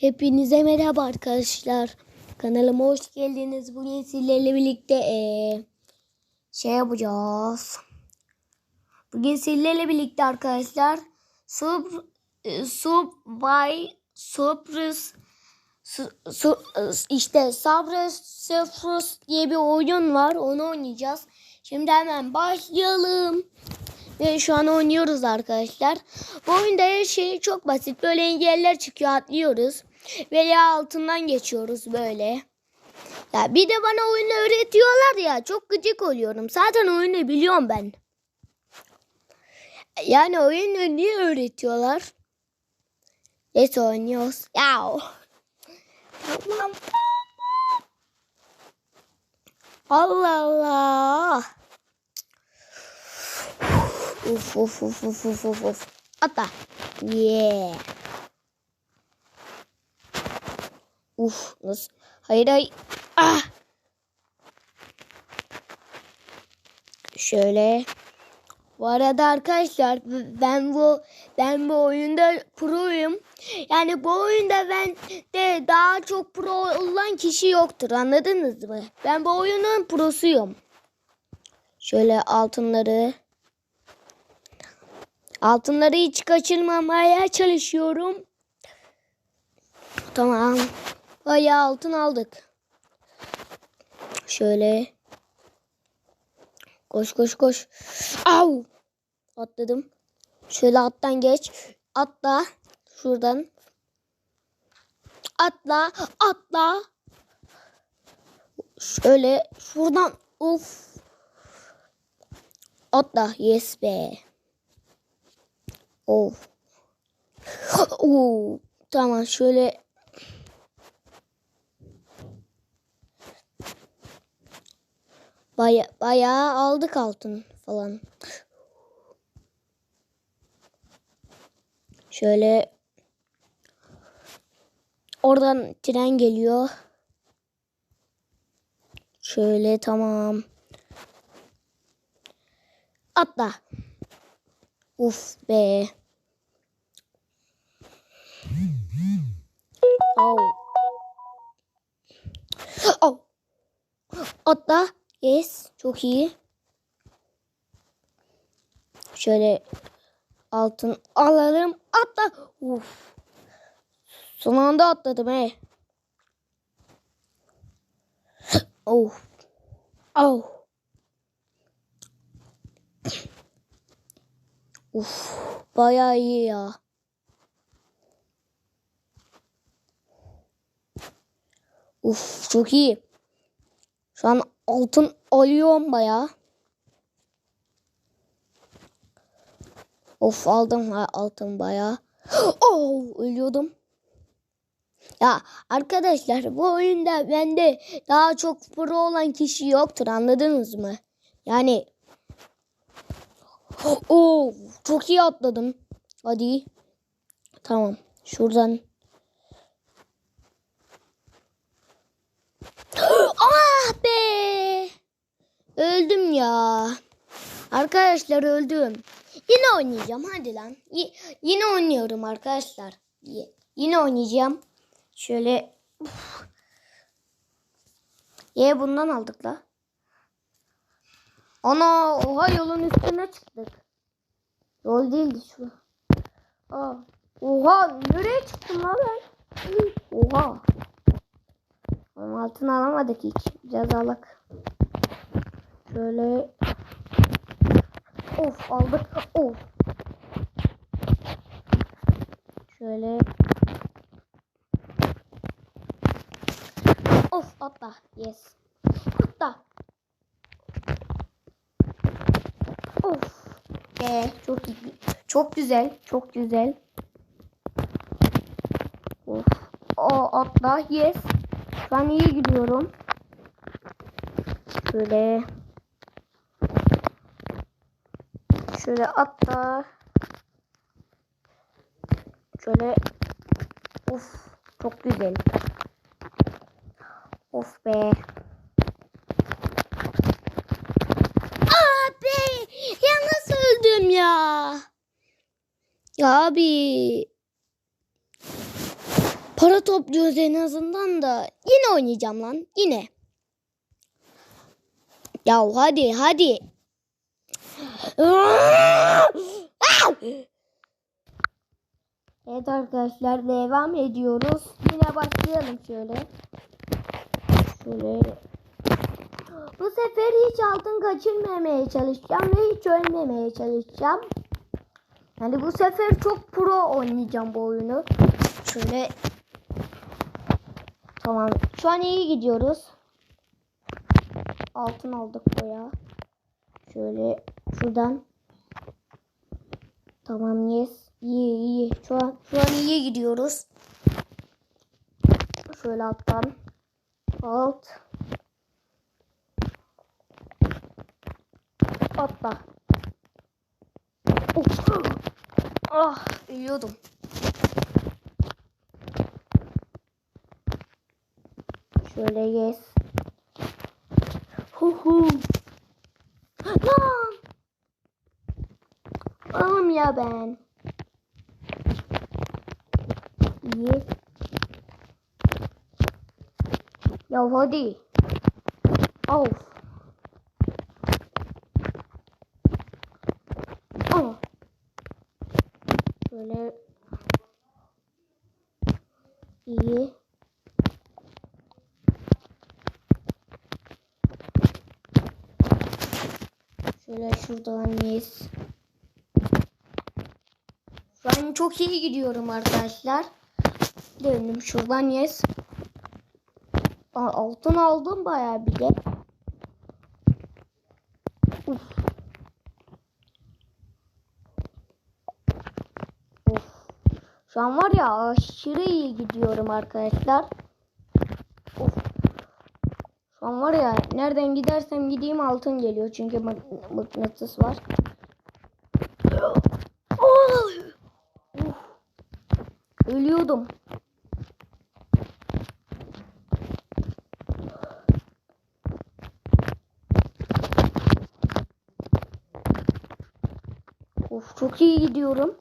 Hepinize merhaba arkadaşlar. Kanalıma hoş geldiniz. Bugün sizlerle birlikte eee, şey yapacağız. Bugün sizlerle birlikte arkadaşlar sub e, Subway Surprise su, su, işte Subway Surprise diye bir oyun var. Onu oynayacağız. Şimdi hemen başlayalım. Ve şu an oynuyoruz arkadaşlar. Bu oyunda her şey çok basit. Böyle engeller çıkıyor atlıyoruz. Veya altından geçiyoruz böyle. Ya bir de bana oyunu öğretiyorlar ya. Çok gıcık oluyorum. Zaten oyunu biliyorum ben. Yani oyunu niye öğretiyorlar? Neyse oynuyoruz. Ya. Allah Allah. Uf uf uf uf uf uf. Atla. Yeah. Uf nasıl? Hayır hayır. Ah. Şöyle. Bu arada arkadaşlar ben bu ben bu oyunda proyum. Yani bu oyunda ben de daha çok pro olan kişi yoktur. Anladınız mı? Ben bu oyunun prosuyum. Şöyle altınları Altınları hiç kaçırmamaya çalışıyorum. Tamam. Bayağı altın aldık. Şöyle. Koş koş koş. Au. Atladım. Şöyle attan geç. Atla. Şuradan. Atla. Atla. Şöyle şuradan. Uf. Atla. Yes be. Of. Oo, tamam şöyle Baya, bayağı aldık altın falan. Şöyle oradan tren geliyor. Şöyle tamam. Atla. Uf be. Oh. Oh. Atla. Yes. Çok iyi. Şöyle altın alalım. Atla. Uf. Son anda atladım he. Oh. Oh. Uf, bayağı iyi ya. Uf, çok iyi. Şu an altın alıyorum bayağı. Of aldım altın bayağı. Oh, ölüyordum. Ya arkadaşlar bu oyunda bende daha çok pro olan kişi yoktur anladınız mı? Yani Oo, çok iyi atladım. Hadi. Tamam. Şuradan. Ah be. Öldüm ya. Arkadaşlar öldüm. Yine oynayacağım. Hadi lan. Y yine oynuyorum arkadaşlar. Y yine oynayacağım. Şöyle. Ye bundan aldık la. Ana oha yolun üstüne çıktık. Yol değildi şu. Aa, oha nereye çıktım lan ben? Oha. Ama altın alamadık hiç. Cezalık. Şöyle. Of aldık. Of. Şöyle. Of atla. Yes. Atla. Of. Be çok iyi. Çok güzel. Çok güzel. Of. O atla. Yes. An iyi gidiyorum. Şöyle. Şöyle atla. Şöyle. Of. Çok güzel. Of be. Abi ya nasıl öldüm? Ya abi. Para topluyoruz en azından da. Yine oynayacağım lan. Yine. Ya hadi hadi. Evet arkadaşlar devam ediyoruz. Yine başlayalım şöyle. Şöyle. Bu sefer hiç altın kaçırmamaya çalışacağım ve hiç ölmemeye çalışacağım. Yani bu sefer çok pro oynayacağım bu oyunu. Şöyle. Tamam. Şu an iyi gidiyoruz. Altın aldık buraya. Şöyle şuradan. Tamam yes. İyi iyi. Şu an şu an iyi gidiyoruz. Şöyle alttan. Alt. Atla. Of. Ah ölüyordum. Şöyle yes. Hu hu. Lan. Oğlum ya ben. İyi. Ya hadi. Of. Aa. Böyle iyi. Şöyle şuradan yes. Şu an çok iyi gidiyorum arkadaşlar. Döndüm şuradan yes. Altın aldım bayağı bir de. Uf. Şu an var ya aşırı iyi gidiyorum arkadaşlar. An var ya nereden gidersem gideyim altın geliyor. Çünkü mık- mıknatıs var. Oh! Ölüyordum. Of çok iyi gidiyorum.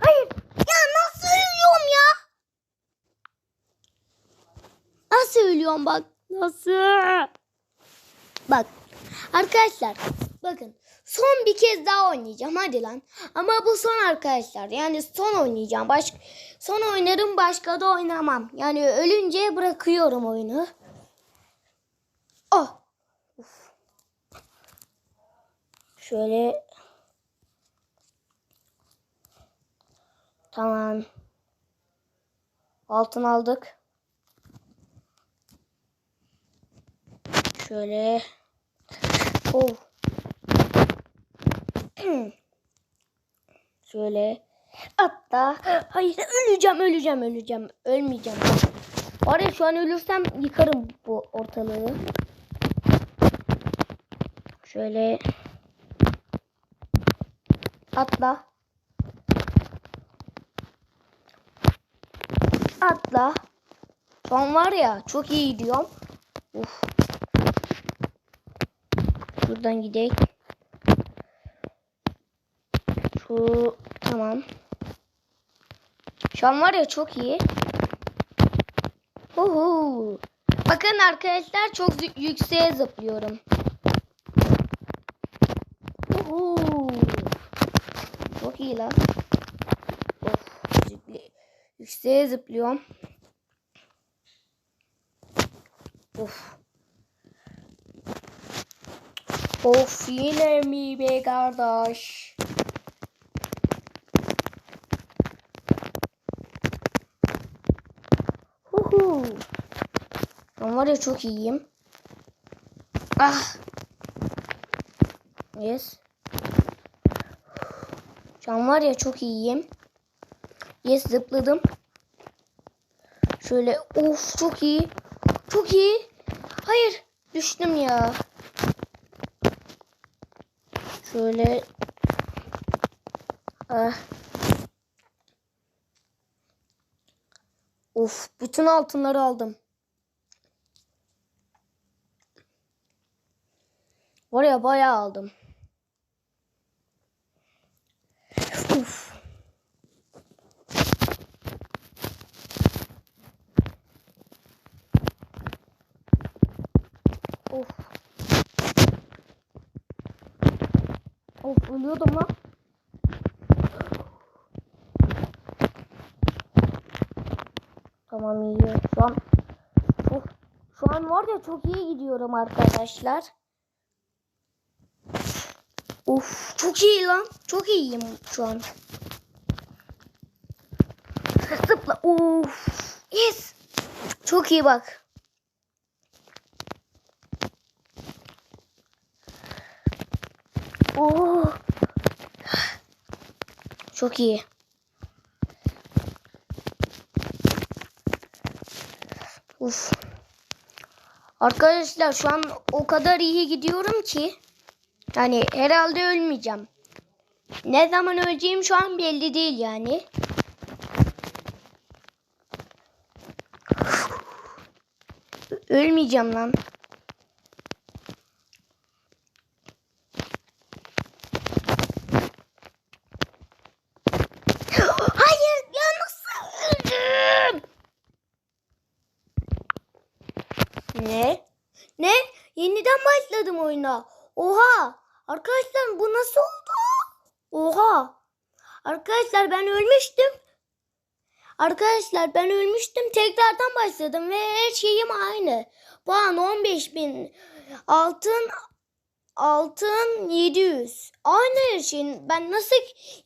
Hayır. Ya nasıl ölüyorum ya? Nasıl ölüyorum bak. Nasıl? Bak. Arkadaşlar bakın son bir kez daha oynayacağım hadi lan. Ama bu son arkadaşlar. Yani son oynayacağım. Baş son oynarım başka da oynamam. Yani ölünce bırakıyorum oyunu. Oh. Uf. Şöyle Tamam. Altın aldık. Şöyle. Oh. Şöyle. Hatta hayır öleceğim öleceğim öleceğim. Ölmeyeceğim. Var ya şu an ölürsem yıkarım bu ortalığı. Şöyle. Atla. Atla. Şu an var ya çok iyi gidiyorum. Uf. Şuradan gidelim. Şu tamam. Şu an var ya çok iyi. Uhu. Bakın arkadaşlar çok yükseğe zıplıyorum. Uhu. Çok iyi lan. Of, zıpli- yükseğe zıplıyorum. Of. Of yine mi be kardeş? Huhu. Ben var ya çok iyiyim. Ah. Yes. Şu an var ya çok iyiyim. Yes zıpladım. Şöyle of çok iyi. Çok iyi. Hayır düştüm ya. Şöyle ah. Of bütün altınları aldım. Var ya bayağı aldım. Of ölüyordum lan. Tamam iyi. Şu an çok, şu an var ya çok iyi gidiyorum arkadaşlar. Of çok iyi lan. Çok iyiyim şu an. Zıpla. Of. Yes. Çok iyi bak. Çok iyi. Uf. Arkadaşlar şu an o kadar iyi gidiyorum ki yani herhalde ölmeyeceğim. Ne zaman öleceğim şu an belli değil yani. Ölmeyeceğim lan. Hayır ya nasıl öldüm? Ne? Ne? Yeniden başladım oyuna. Oha! Arkadaşlar bu nasıl oldu? Oha! Arkadaşlar ben ölmüştüm. Arkadaşlar ben ölmüştüm. Tekrardan başladım ve her şeyim aynı. Puan 15 bin. Altın altın 700. Aynı her şeyin. Ben nasıl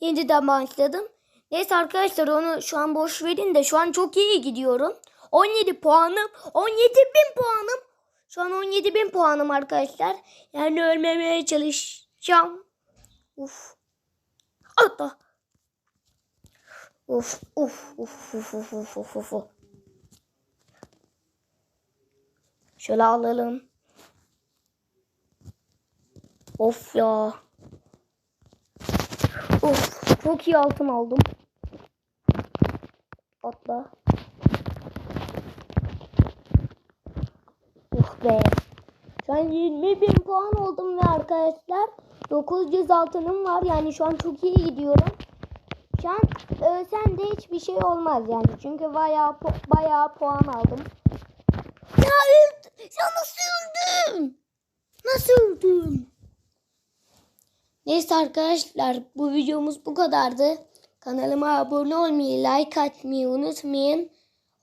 yeniden başladım? Neyse arkadaşlar onu şu an boş verin de şu an çok iyi gidiyorum. 17 puanım. 17 bin puanım. Şu an 17 bin puanım arkadaşlar. Yani ölmemeye çalışacağım. Uf. Hatta. Uf uf uf uf uf uf uf uf. uf. Şöyle alalım. Of ya. Of çok iyi altın aldım. Atla. Uh be. Şu an 20 bin puan oldum ve arkadaşlar 900 altınım var. Yani şu an çok iyi gidiyorum. Şu an ölsen de hiçbir şey olmaz yani. Çünkü bayağı bayağı puan aldım. Ya öldüm. Ya nasıl öldüm? Nasıl öldüm? Neyse arkadaşlar bu videomuz bu kadardı. Kanalıma abone olmayı, like atmayı unutmayın.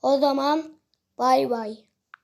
O zaman bay bay.